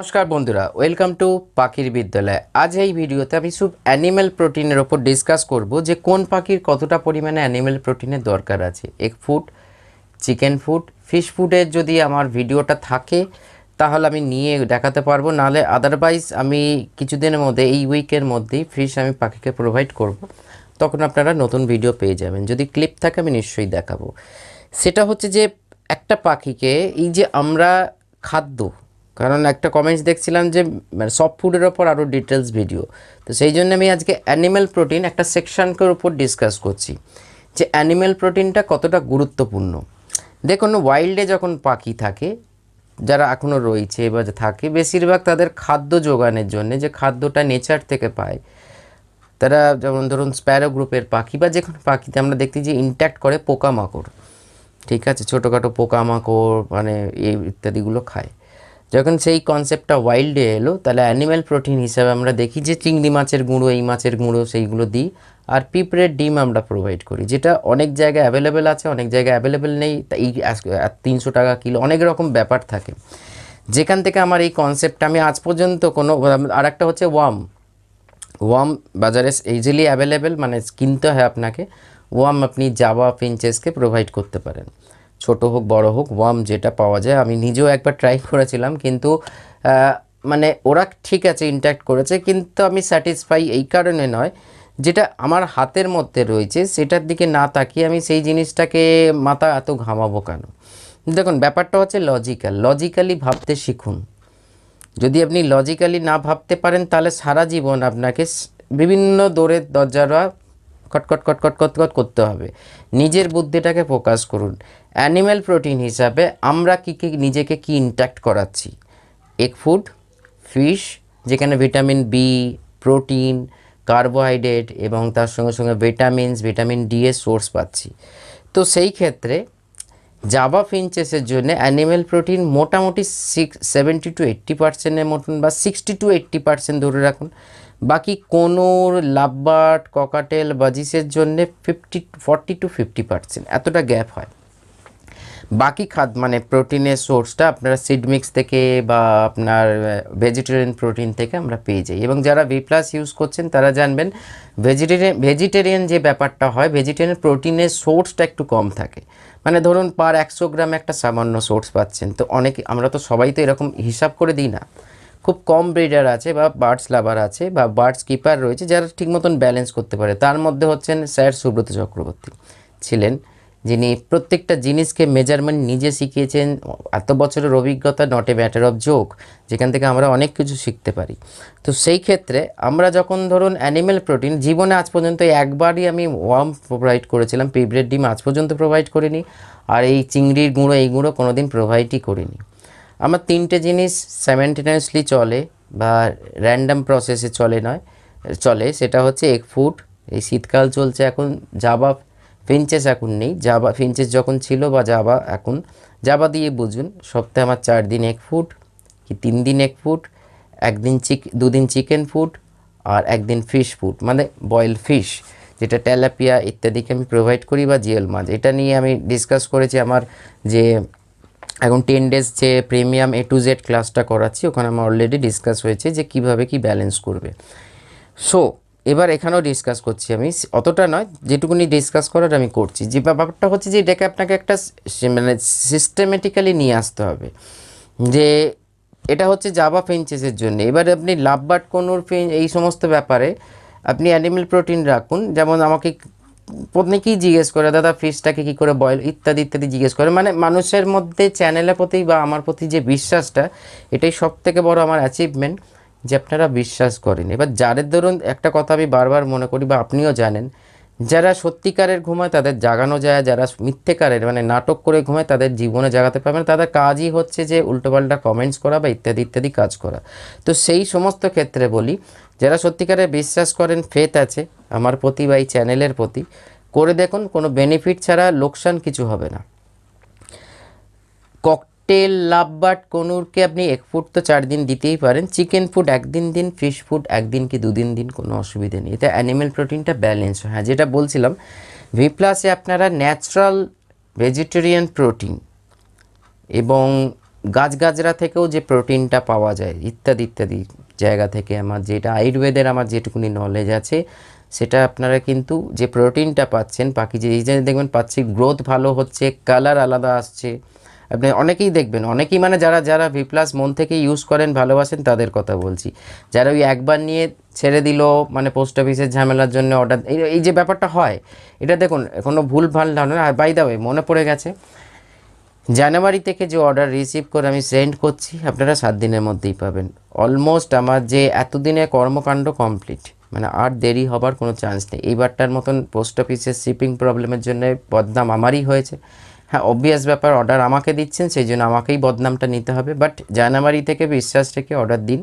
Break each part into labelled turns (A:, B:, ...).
A: নমস্কার বন্ধুরা welcome to পাখির বিদ্যালয়। আজ এই ভিডিওতে আমি শুধু অ্যানিম্যাল প্রোটিনের ওপর ডিসকাস করব যে কোন পাখির কতটা পরিমাণে অ্যানিম্যাল প্রোটিনের দরকার আছে। Egg food chicken food fish ফুডের যদি আমার ভিডিওটা থাকে, তাহলে আমি নিয়ে দেখাতে পারব। নাহলে আদারওয়াইজ আমি কিছুদিনের মধ্যে, এই উইকের মধ্যেই ফিশ আমি পাখিকে প্রোভাইড করব। তখন আপনারা নতুন ভিডিও পেয়ে যাবেন। যদি ক্লিপ থাকে, আমি নিশ্চয়ই দেখাবো। সেটা হচ্ছে যে, একটা পাখিকে এই যে আমরা খাদ্য কারণ একটা কমেন্টস দেখছিলাম যে মানে সফট ফুডের ওপর আরও ডিটেলস ভিডিও তো সেই জন্য আমি আজকে অ্যানিম্যাল প্রোটিন একটা সেকশনকের উপর ডিসকাস করছি, যে অ্যানিম্যাল প্রোটিনটা কতটা গুরুত্বপূর্ণ। দেখুন ওয়াইল্ডে যখন পাখি থাকে, যারা এখনও রয়েছে বা থাকে, বেশিরভাগ তাদের খাদ্য যোগানের জন্য যে খাদ্যটা নেচার থেকে পায়, তারা যেমন ধরুন স্প্যারো গ্রুপের পাখি বা যে কোনো পাখিতে আমরা দেখতে যে ইন্ট্যাক্ট করে পোকামাকড়, ঠিক আছে? ছোটোখাটো পোকামাকড় মানে এই ইত্যাদিগুলো খায়। যখন সেই কনসেপ্টটা ওয়াইল্ডে এলো, তাহলে অ্যানিম্যাল প্রোটিন হিসাবে আমরা দেখি যে চিংড়ি মাছের গুঁড়ো, এই মাছের গুঁড়ো সেইগুলো দিই। আর পিঁপড়ের ডিম আমরা প্রোভাইড করি, যেটা অনেক জায়গায় অ্যাভেলেবেল আছে, অনেক জায়গায় অ্যাভেলেবেল নেই। এই তিনশো টাকা কিলো, অনেক রকম ব্যাপার থাকে। যেখান থেকে আমার এই কনসেপ্টটা আমি আজ পর্যন্ত কোনো আর একটা হচ্ছে ওয়াম ওয়াম বাজারে ইজিলি অ্যাভেলেবেল মানে কিনতে হয় আপনাকে। ওয়াম আপনি জাবা পিঞ্চেসকে প্রোভাইড করতে পারেন। ছোট হোক, বড় হোক, ওয়াম যেটা পাওয়া যায়। আমি নিজেও একবার ট্রাই করেছিলাম, কিন্তু মানে ওরা ঠিক আছে ইন্ট্যাক্ট করেছে, কিন্তু আমি স্যাটিসফাই এই কারণে নয়। যেটা আমার হাতের মধ্যে রয়েছে, সেটার দিকে না তাকিয়ে আমি সেই জিনিসটাকে মাথা এত ঘামাবো কেন? দেখুন, ব্যাপারটা হচ্ছে লজিক্যাল লজিক্যালি ভাবতে শিখুন। যদি আপনি লজিক্যালি না ভাবতে পারেন, তাহলে সারা জীবন আপনাকে বিভিন্ন দৌড়ের দরজারা কটকট কটকট কটকট করতে হবে। নিজের বুদ্ধিটাকে ফোকাস করুন। অ্যানিম্যাল প্রোটিন হিসাবে আমরা কী কী, নিজেকে কি ইন্ট্যাক্ট করাচ্ছি? এগ ফুড ফিশ যেখানে ভিটামিন বি প্রোটিন কার্বোহাইড্রেট এবং তার সঙ্গে সঙ্গে ভিটামিনস ভিটামিন ডি এর সোর্স পাচ্ছি। তো সেই ক্ষেত্রে জাবা ফিঞ্চেসের জন্য অ্যানিম্যাল প্রোটিন মোটামুটি সিক্স সেভেন্টি টু এইট্টি পার্সেন্টের মতন বা সিক্সটি টু এইট্টি পার্সেন্ট ধরে রাখুন। বাকি কোনোর লাভবার্ড, ককাটেল, বাজিসের জন্য fifty forty two fifty percent এতটা গ্যাপ হয়। বাকি খাদ মানে প্রোটিনের সোর্সটা আপনারা সিড মিক্স থেকে বা আপনার ভেজিটেরিয়ান প্রোটিন থেকে আমরা পেয়ে যাই। এবং যারা ভি প্লাস ইউজ করছেন, তারা জানবেন ভেজিটেরিয়ান ভেজিটেরিয়ান যে ব্যাপারটা হয় ভেজিটেরিয়ান প্রোটিনের সোর্সটা একটু কম থাকে। মানে ধরুন পার একশো গ্রাম একটা সামান্য সোর্স পাচ্ছেন। তো অনেকে, আমরা তো সবাই তো এরকম হিসাব করে দিই না। খুব কম ব্রিডার আছে বা বার্ডস লাভার আছে বা বার্ডস কিপার রয়েছে যারা ঠিক মতন ব্যালেন্স করতে পারে। তার মধ্যে হচ্ছেন স্যার সুব্রত চক্রবর্তী ছিলেন, যিনি প্রত্যেকটা জিনিসকে মেজারমেন্ট নিজে শিখিয়েছেন, এত বছরের অভিজ্ঞতা not a matter of joke যেখান থেকে আমরা অনেক কিছু শিখতে পারি। তো সেই ক্ষেত্রে আমরা যখন ধরুন অ্যানিম্যাল প্রোটিন জীবনে আজ পর্যন্ত একবারই আমি ওয়ার্ম প্রোভাইড করেছিলাম পিঁপড়ের ডিম আজ পর্যন্ত প্রোভাইড করিনি, আর এই চিংড়ির গুঁড়ো, এই গুঁড়ো কোনো দিন প্রোভাইডই করিনি। আমার তিনটে জিনিস সাইমেন্টেনিয়াসলি চলে বা র্যান্ডাম প্রসেসে চলে নয়, চলে। সেটা হচ্ছে এক ফুট এই শীতকাল চলছে এখন জাবা ফিঞ্চেস এখন নেই। জাবা ফিঞ্চেস যখন ছিল বা জাবা এখন জাবা দিয়ে বুঝুন, সপ্তাহে আমার চার দিন এক ফুট কি তিন দিন এক ফুট একদিন চিক দুদিন চিকেন ফুড আর একদিন ফিশ ফুড মানে বয়েল ফিশ যেটা ট্যালাপিয়া ইত্যাদিকে আমি প্রোভাইড করি বা জিএল মাছ এটা নিয়ে আমি ডিসকাস করেছি আমার যে এখন টেন ডেজ যে প্রিমিয়াম এ টু জেড ক্লাসটা করাচ্ছি, ওখানে আমার অলরেডি ডিসকাস হয়েছে যে কীভাবে কি ব্যালেন্স করবে। সো এবার এখানেও ডিসকাস করছি আমি। অতটা নয়, যেটুকুনি ডিসকাস করার আমি করছি। যে ব্যাপারটা হচ্ছে যে এটাকে আপনাকে একটা মানে সিস্টেমেটিক্যালি নিয়ে আসতে হবে। যে এটা হচ্ছে জাবা ফিঞ্চেসের জন্য। এবারে আপনি লাভবার্ড কোনোর ফিন এই সমস্ত ব্যাপারে আপনি অ্যানিমেল প্রোটিন রাখুন। যেমন আমাকে অনেকেই জিজ্ঞেস করে, দাদা ফিশটাকে কি করে বয়ল ইত্যাদি ইত্যাদি জিজ্ঞেস করে। মানে মানুষের মধ্যে চ্যানেলের প্রতি বা আমার প্রতি যে বিশ্বাসটা, এটাই সব থেকে বড় আমার অ্যাচিভমেন্ট যে আপনারা বিশ্বাস করেন। এবার যাদের ধরুন একটা কথা আমি বারবার মনে করি বা আপনিও জানেন যারা সত্যিকারের ঘুমায় তাদের জাগানো যায়, যারা মিথ্যেকারের মানে নাটক করে ঘুমায় তাদের জীবনে জাগাতে পারবে না। তাদের কাজই হচ্ছে যে উল্টোপাল্টা কমেন্টস করা বা ইত্যাদি ইত্যাদি কাজ করা। তো সেই সমস্ত ক্ষেত্রে বলি, যারা সত্যিকারে বিশ্বাস করেন ফেথ আছে, আমার প্রতি বা এই চ্যানেলের প্রতি, করে দেখুন, কোনো বেনিফিট ছাড়া লোকসান কিছু হবে না। ককটেল লাভবার্ড কনুরকে আপনি এক ফুট তো চার দিন দিতেই পারেন। চিকেন ফুড একদিন দিন, ফিশ ফুড একদিন কি দুদিন দিন কোনো অসুবিধে নেই। এতে অ্যানিমেল প্রোটিনটা ব্যালেন্স হয়। হ্যাঁ যেটা বলছিলাম ভি প্লাসে আপনারা ন্যাচারাল ভেজিটেরিয়ান প্রোটিন এবং গাছগাছরা থেকেও যে প্রোটিনটা পাওয়া যায়, ইত্যাদি ইত্যাদি জায়গা থেকে আমার যেটা আয়ুর্বেদের আমার যেটুকুনি নলেজ আছে, সেটা আপনারা কিন্তু যে প্রোটিনটা পাচ্ছেন পাখি যে এই যে দেখবেন পাচ্ছি গ্রোথ ভালো হচ্ছে কালার আলাদা আসছে আপনি অনেকেই দেখবেন, অনেকেই মানে যারা যারা ভি প্লাস মন থেকে ইউজ করেন, ভালোবাসেন, তাদের কথা বলছি। যারা ওই একবার নিয়ে ছেড়ে দিল মানে পোস্ট অফিসের ঝামেলার জন্য অর্ডার এই যে ব্যাপারটা হয়, এটা দেখুন, কোনো ভুল ভালো ধারণা আর বাই দা ওয়ে মনে পড়ে গেছে, জানুয়ারি থেকে যে অর্ডার রিসিভ করে আমি সেন্ড করছি, আপনারা সাত দিনের মধ্যেই পাবেন। অলমোস্ট আমার যে এতদিনের কর্মকাণ্ড কমপ্লিট মানে আর দেরি হবার কোনো চান্স নেই। এইবারটার মতন পোস্ট অফিসের শিপিং প্রবলেমের জন্য বদনাম আমারই হয়েছে। হ্যাঁ অবভিয়াস ব্যাপার অর্ডার আমাকে দিচ্ছেন সেই জন্য আমাকেই বদনামটা নিতে হবে। বাট জানুয়ারি থেকে বিশ্বাস রেখে অর্ডার দিন,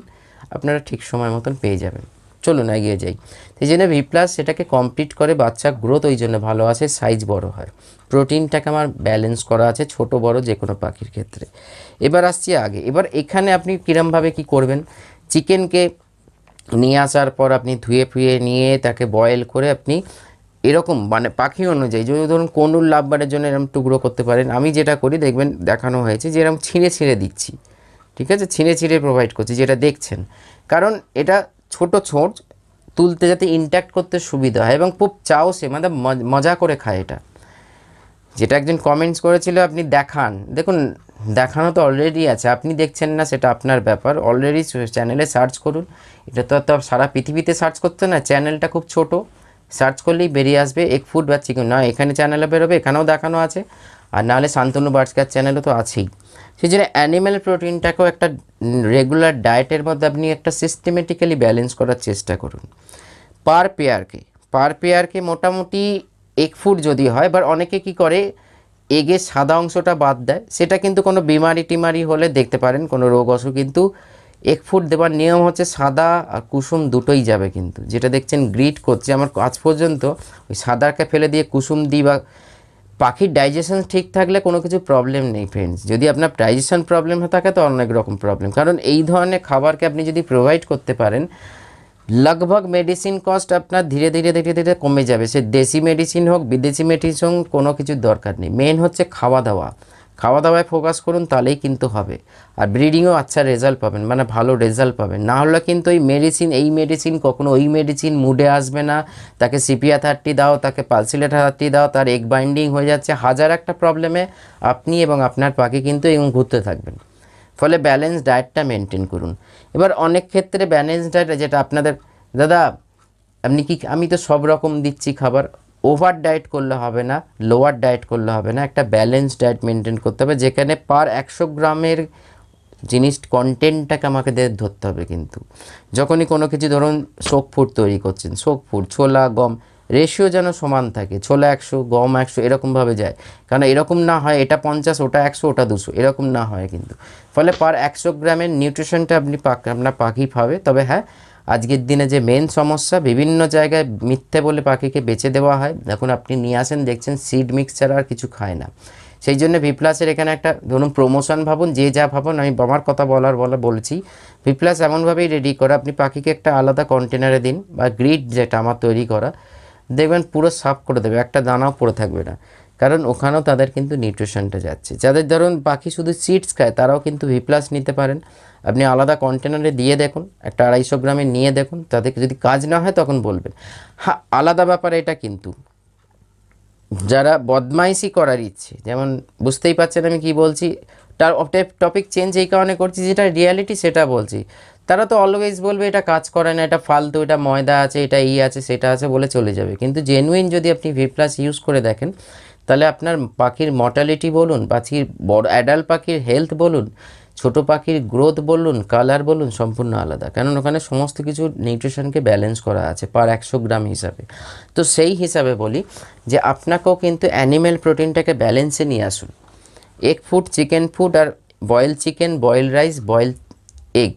A: আপনারা ঠিক সময় মতন পেয়ে যাবেন। চলুন এগিয়ে যাই। সেই জন্য ভি প্লাস সেটাকে কমপ্লিট করে বাচ্চা গ্রোথ ওই জন্য ভালো আসে সাইজ বড় হয়। প্রোটিনটাকে আমার ব্যালেন্স করা আছে, ছোট, বড় যে কোনো পাখির ক্ষেত্রে। এবার আসছি আগে। এবার এখানে আপনি কীরমভাবে কি করবেন? চিকেনকে নিয়ে আসার পর আপনি ধুয়ে ফুয়ে নিয়ে তাকে বয়েল করে আপনি এরকম মানে পাখি অনুযায়ী, যদি ধরুন কোনুর লাভবারের জন্য এরকম টুকরো করতে পারেন, আমি যেটা করি, দেখবেন দেখানো হয়েছে যে এরকম ছিঁড়ে ছিঁড়ে দিচ্ছি। ঠিক আছে? ছিঁড়ে ছিঁড়ে প্রোভাইড করছি, যেটা দেখছেন। কারণ এটা ছোট ছোট তুলতে যাতে ইনট্যাক্ট করতে সুবিধা হয় এবং খুব চাও সে মানে মজ- করে খায় এটা। যেটা একজন কমেন্টস করেছিল, আপনি দেখান। দেখুন, দেখানো তো অলরেডি আছে, আপনি দেখছেন না, সেটা আপনার ব্যাপার। অলরেডি চ্যানেলে সার্চ করুন। এটা তো আর তো সারা পৃথিবীতে সার্চ করতে না চ্যানেলটা খুব ছোট। সার্চ করলেই বেরিয়ে আসবে এক ফুড বা চিকেন না, এখানে চ্যানেলে বেরোবে, এখানেও দেখানো আছে। আর নাহলে শান্তনু বার্ডসকার চ্যানেলও তো আছেই। সেই জন্য অ্যানিম্যাল প্রোটিনটাকেও একটা রেগুলার ডায়েটের মধ্যে আপনি একটা সিস্টেমেটিক্যালি ব্যালেন্স করার চেষ্টা করুন। পার পেয়ারকে পার পেয়ারকে মোটামুটি এক ফুট যদি হয় বা অনেকে কি করে এগে সাদা অংশটা বাদ দেয়। সেটা কিন্তু কোনো বিমারি টিমারি হলে দেখতে পারেন, কোনো রোগ অসুখ কিন্তু এক ফুট দেওয়ার নিয়ম হচ্ছে সাদা আর কুসুম দুটোই যাবে কিন্তু। যেটা দেখছেন গ্রিড করছে, আমার আজ পর্যন্ত ওই সাদাকে ফেলে দিয়ে কুসুম দিই বা পাখির ডাইজেশন ঠিক থাকলে কোনো কিছু প্রবলেম নেই ফ্রেন্ডস যদি আপনার ডাইজেশন প্রবলেম থাকে তো অনেক রকম প্রবলেম কারণ এই ধরনের খাবারকে আপনি যদি প্রোভাইড করতে পারেন লগভগ মেডিসিন কস্ট আপনার ধীরে ধীরে ধীরে ধীরে কমে যাবে। সে দেশি মেডিসিন হোক, বিদেশি মেডিসিন হোক, কোনো কিছুর দরকার নেই। মেন হচ্ছে খাওয়া দাওয়া। খাওয়া দাওয়ায় ফোকাস করুন, তাহলেই কিন্তু হবে। আর ব্রিডিংও আচ্ছা রেজাল্ট পাবেন মানে ভালো রেজাল্ট পাবেন। না হলে কিন্তু ওই মেডিসিন এই মেডিসিন কখনো ওই মেডিসিন মুডে আসবে না। তাকে সিপিয়া থার্টি দাও, তাকে পালসিলেট থার্টি দাও, তার এগ বাইন্ডিং হয়ে যাচ্ছে। হাজার একটা প্রবলেমে আপনি এবং আপনার পাখি কিন্তু এবং ঘুরতে থাকবেন। ফলে ব্যালেন্স ডায়েটটা মেনটেন করুন। এবার অনেক ক্ষেত্রে ব্যালেন্স ডায়েট যেটা আপনাদের, দাদা, আপনি কি, আমি তো সব রকম দিচ্ছি খাবার। ওভার ডায়েট করলে হবে না, লোয়ার ডায়েট করলে হবে না, একটা ব্যালেন্স ডায়েট মেনটেন করতে হবে, যেখানে পার একশো গ্রামের জিনিস কন্টেন্টটাকে আমাকে ধরতে হবে কিন্তু। যখনই কোনো কিছু ধরুন শোক ফুড তৈরি করছেন শোক ফুড ছোলা, গম রেশিও যেন সমান থাকে, ছোলা একশো, গম একশো, এরকমভাবে যায়। কারণ এরকম না হয়, এটা পঞ্চাশ, ওটা একশো, ওটা দুশো, এরকম না হয় কিন্তু। ফলে পার একশো গ্রামের নিউট্রিশনটা আপনি পাক, আপনার পাখি পাবে তবে হ্যাঁ আজকের দিনে যে মেন সমস্যা, বিভিন্ন জায়গায় মিথ্যে বলে পাখিকে বেচে দেওয়া হয়। এখন আপনি নিয়ে আসেন, দেখছেন সিড মিক্স ছাড়া আর কিছু খায় না। সেই জন্য ভিপ্লাসের এখানে একটা, ধরুন প্রমোশন ভাবুন, যে যা ভাবুন, আমি আমার কথা বলার বলা বলছি। ভিপ্লাস এমনভাবেই রেডি করা, আপনি পাখিকে একটা আলাদা কন্টেনারে দিন, বা গ্রিড যেটা আমার তৈরি করা, দেখবেন পুরো সাফ করে দেবে, একটা দানাও পড়ে থাকবে না। কারণ ওখানেও তাদের কিন্তু নিউট্রিশনটা যাচ্ছে। যাদের ধরুন পাখি শুধু সিডস খায়, তারাও কিন্তু ভি প্লাস নিতে পারেন। আপনি আলাদা কন্টেনারে দিয়ে দেখুন, একটা আড়াইশো গ্রামে নিয়ে দেখুন তাদেরকে যদি কাজ না হয় তখন বলবেন। হ্যাঁ আলাদা ব্যাপার এটা কিন্তু। যারা বদমাইশি করার ইচ্ছে, যেমন বুঝতেই পারছেন আমি কি বলছি, তার টপিক চেঞ্জ এই কারণে করছি, যেটা রিয়ালিটি সেটা বলছি। তারা তো অলওয়েজ বলবে এটা কাজ করে না, এটা ফালতু, এটা ময়দা আছে, এটা ই আছে, সেটা আছে বলে চলে যাবে। কিন্তু জেনুইন যদি আপনি ভি প্লাস ইউজ করে দেখেন তাহলে আপনার পাখির মর্টালিটি বলুন, পাখির বড় অ্যাডাল্ট পাখির হেলথ বলুন, ছোট পাখির গ্রোথ বলুন কালার বলুন, সম্পূর্ণ আলাদা। কারণ ওখানে সমস্ত কিছু নিউট্রিশনকে ব্যালেন্স করা আছে পার একশো গ্রাম হিসাবে। তো সেই হিসাবে বলি যে আপনাকেও কিন্তু অ্যানিম্যাল প্রোটিনটাকে ব্যালেন্সে নিয়ে আসুন। এগ ফুড চিকেন ফুড আর boil chicken boil rice boil egg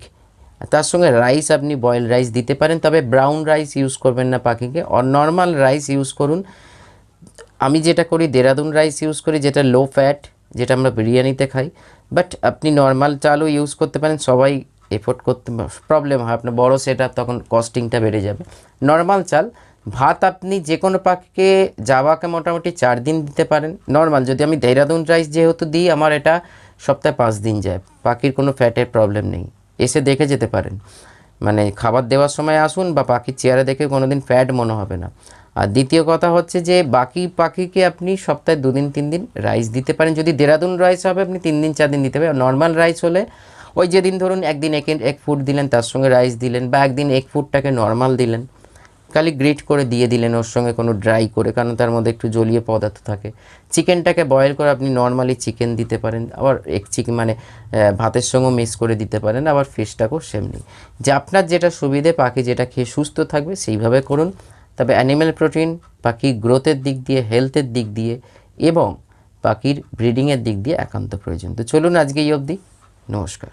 A: তার সঙ্গে রাইস আপনি বয়েল রাইস দিতে পারেন, তবে ব্রাউন রাইস ইউজ করবেন না পাখিকে। আর নর্মাল রাইস ইউজ করুন আমি যেটা করি, দেরাদুন রাইস ইউজ করি, যেটা লো ফ্যাট যেটা আমরা বিরিয়ানিতে খাই। বাট আপনি নর্মাল চালও ইউজ করতে পারেন, সবাই এফোর্ড করতে প্রবলেম হয়। আপনার বড়ো সেট তখন কস্টিংটা বেড়ে যাবে। নর্মাল চাল, ভাত আপনি যে কোনো পাখিকে জাবাকে মোটামুটি চার দিন দিতে পারেন। নর্মাল যদি আমি দেহরাদুন রাইস যেহেতু দিই, আমার এটা সপ্তাহে পাঁচ দিন যায়। পাখির কোনো ফ্যাটের প্রবলেম নেই। এসে দেখে যেতে পারেন। মানে খাবার দেওয়ার সময় আসুন বা পাখির চেয়ারে দেখে কোনো দিন ফ্যাট মনে হবে না। আর দ্বিতীয় কথা হচ্ছে যে, বাকি পাখিকে আপনি সপ্তাহে দুদিন তিন দিন রাইস দিতে পারেন। যদি দেরাদুন রাইস হবে, আপনি তিন দিন চার দিন দিতে পারেন। নর্মাল রাইস হলে ওই যেদিন ধরুন একদিন এক এক ফুড দিলেন, তার সঙ্গে রাইস দিলেন বা একদিন এক ফুটটাকে নর্মাল দিলেন। খালি গ্রেট করে দিয়ে দিলেন ওর সঙ্গে কোনো ড্রাই করে, কারণ তার মধ্যে একটু জলীয় পদার্থ থাকে। চিকেনটাকে বয়েল করে আপনি নর্মালি চিকেন দিতে পারেন, আবার এক চিকেন মানে ভাতের সঙ্গেও মিক্স করে দিতে পারেন, আবার ফিশটাকেও সেমনি। যে আপনার যেটা সুবিধে পাখি যেটা খেয়ে সুস্থ থাকবে, সেইভাবে করুন। তবে অ্যানিম্যাল প্রোটিন পাখি গ্রোথের দিক দিয়ে হেলথের দিক দিয়ে, এবং পাখির ব্রিডিংয়ের দিক দিয়ে একান্ত প্রয়োজন। তো চলুন আজকে এই অবধি। নমস্কার।